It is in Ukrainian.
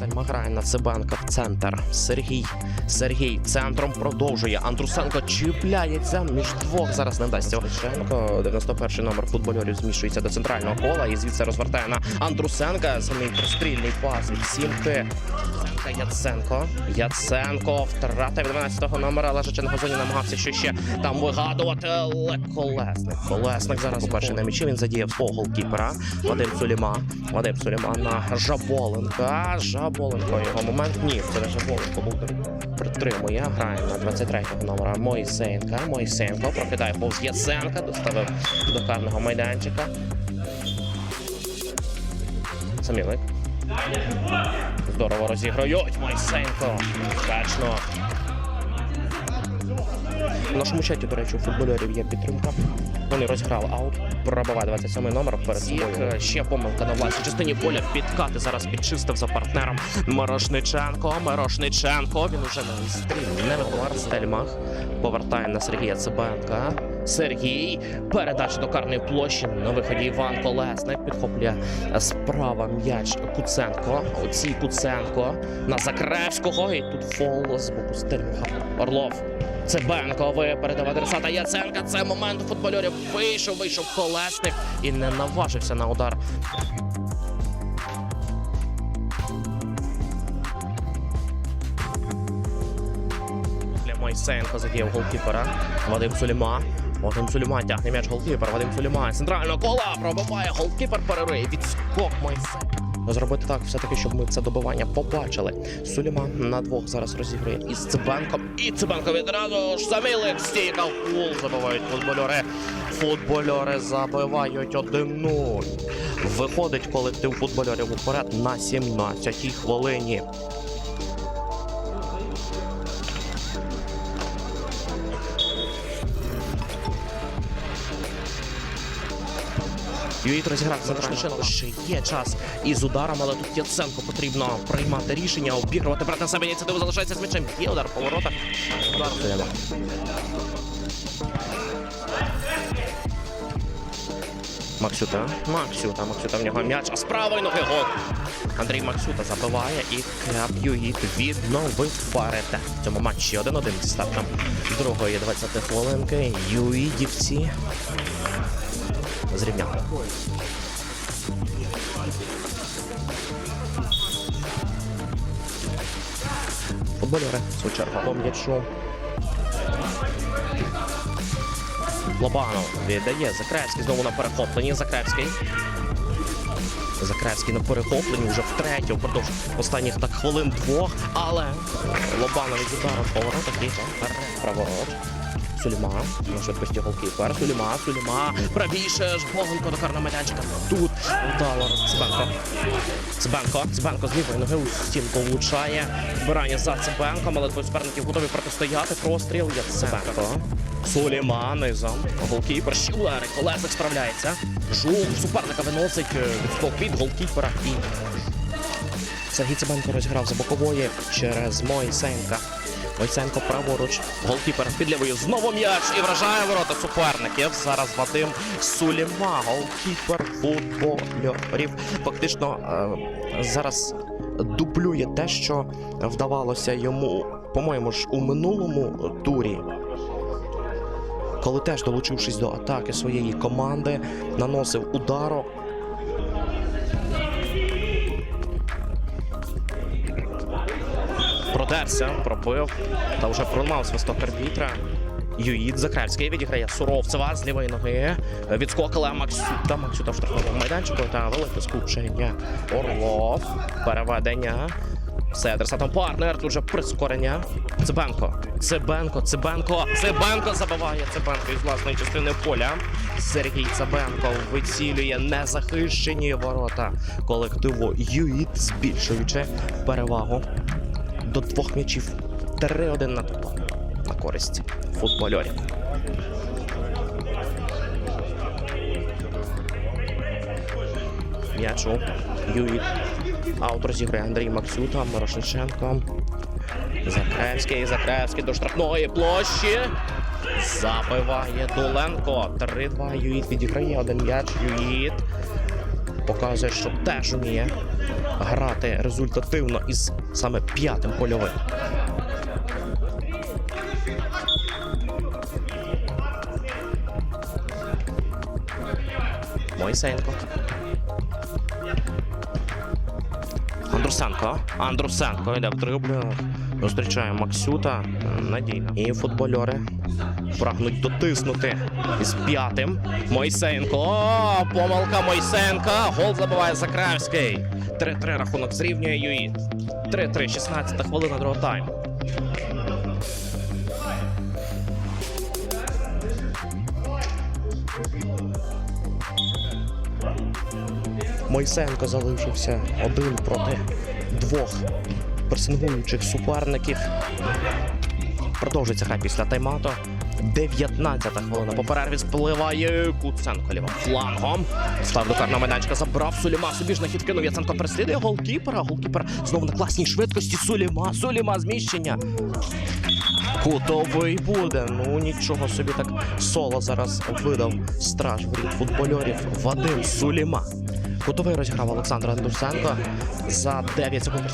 Суліма грає на Цибенка в центр. Сергій. Сергій центром продовжує. Андрусенко чіпляється між двох. Зараз не вдасться. Шенко, 91 номер футбольорів змішується до центрального кола і звідси розвертає на Андрусенка. Самий прострільний пас сімки. Яценко. Яценко втрата 12-го номера, лежачи на газоні, намагався що ще там вигадувати. Але колесник. Колесник зараз по-перше на м'ячі. Він задіяв свого голкіпера. Вадим Суліма. Вадим Суліма на Жаболенка. Жаболенко. Його момент. Ні, це не Жаболенко був притримує. Грає на 23-го номера Моїсеєнка. Моїсеєнко прокидає повз Яценка. Доставив до карного майданчика. Самілик. Здорово розіграють. Мойсенко. Вдачно. В нашому чаті, до речі, у футболерів є підтримка. Вони розіграли аут. Пробиває 27 номер перед собою. Ще помилка на власній частині поля. Підкати зараз підчистив за партнером Мирошниченко. Мирошниченко. Він уже на стрім не виховар. Стельмах повертає на Сергія Цибенка. Сергій. Передача до карної площі. На виході Іван Колесник підхоплює справа м'яч Куценко. Оцій Куценко на Закревського. І тут фол з боку Стельмаха. Орлов. Цибенко випередив адресата Яценка. Це момент футбольорів. Вийшов, вийшов колесник і не наважився на удар. Для Мойсенко задіяв голкіпера. Вадим Суліма. Вадим Суліма тягне м'яч голкіпер. Вадим Суліма. Центрального кола пробиває голкіпер перериє. Відскок Мойсенко. Зробити так, все-таки, щоб ми це добивання побачили. Суліма на двох зараз розігрує із Цибенком. І Цибенко відразу ж Самілик стійка гол забивають футбольори. Футбольори забивають 1-0. Виходить колектив футбольорів уперед на 17-й хвилині. Юїт розіграв Зарошниченко. Ще є час із ударом, але тут Яценко потрібно приймати рішення, обігрувати брати себе ініціативу, залишається з м'ячем. Є удар по воротах. Удар Максюта. Максюта. Максюта в нього м'яч. А з правої ноги гол. Андрій Максюта забиває і Краб Юїт відновив парите. В цьому матчі 1-1 зі стартом другої 20 хвилинки. Юїдівці зрівняли. Футболери свою чергу по м'ячу. Лобанов віддає Закревський знову на перехопленні. Закревський. Закревський на перехопленні вже втретє впродовж останніх так хвилин двох, але Лобанов від удару в поворотах і. Суліма на швидкості голкіпер. Суліма, Суліма. Правіше ж Богонко до карного. Тут вдало Цибенко. Цибенко. Цибенко з лівої ноги у стінку влучає. Вбирання за Цибенком, але двоє суперників готові протистояти. Простріл є Цибенко. Суліма низом. Голкіпер ще удари. Колесник справляється. Жук суперника виносить е, відскок від голкіпера і Сергій Цибенко розіграв за бокової через Мойсенка. Мойсенко праворуч. Голкіпер під лівою. Знову м'яч і вражає ворота суперників. Зараз Вадим Суліма. Голкіпер футбольорів. Фактично е, зараз дублює те, що вдавалося йому, по-моєму ж, у минулому турі. Коли теж долучившись до атаки своєї команди, наносив ударок. Продерся, пробив та вже пролунав свисток арбітра. Юїд Закревський відіграє Суровцева з лівої ноги. Відскокала Максюта. Максюта в штрафному майданчику та велике скупчення. Орлов. Переведення. Все, адресатом партнер. Тут же прискорення. Цибенко. Цибенко, Цибенко. Цибенко забиває Цибенко із власної частини поля. Сергій Цибенко вицілює незахищені ворота колективу Юїд, збільшуючи перевагу до двох м'ячів. 3-1 на на користь футбольорів. М'ячу Юїд. Аут розіграє Андрій Максюта, Морошниченко. Закревський, Закревський до штрафної площі. Забиває Доленко. 3-2. Юїд відіграє один м'яч. Юїд. Показує, що теж вміє грати результативно із саме п'ятим польовим. Мойсенко. Андрусенко. Андрусенко йде в дриблінг. Зустрічає Максюта. Надійно. І футбольори прагнуть дотиснути із п'ятим. Мойсенко. О, помилка Мойсенка. Гол забиває Закравський. 3-3 рахунок зрівнює ЮІ. 3-3, 16 хвилина другого тайму. Мойсенко залишився один проти двох пресингуючих суперників. Продовжується гра після тайм-ауту. 19-та хвилина. По перерві спливає Куценко лівим флангом. Став до карного майданчика, забрав Суліма. На хід кинув. Яценко переслідує голкіпера. Голкіпер знову на класній швидкості. Суліма. Суліма зміщення. Кутовий буде. Ну нічого собі так соло зараз видав страж воріт футбольорів Вадим Суліма. Кутовий розіграв Олександр Андусенко за 9 секунд.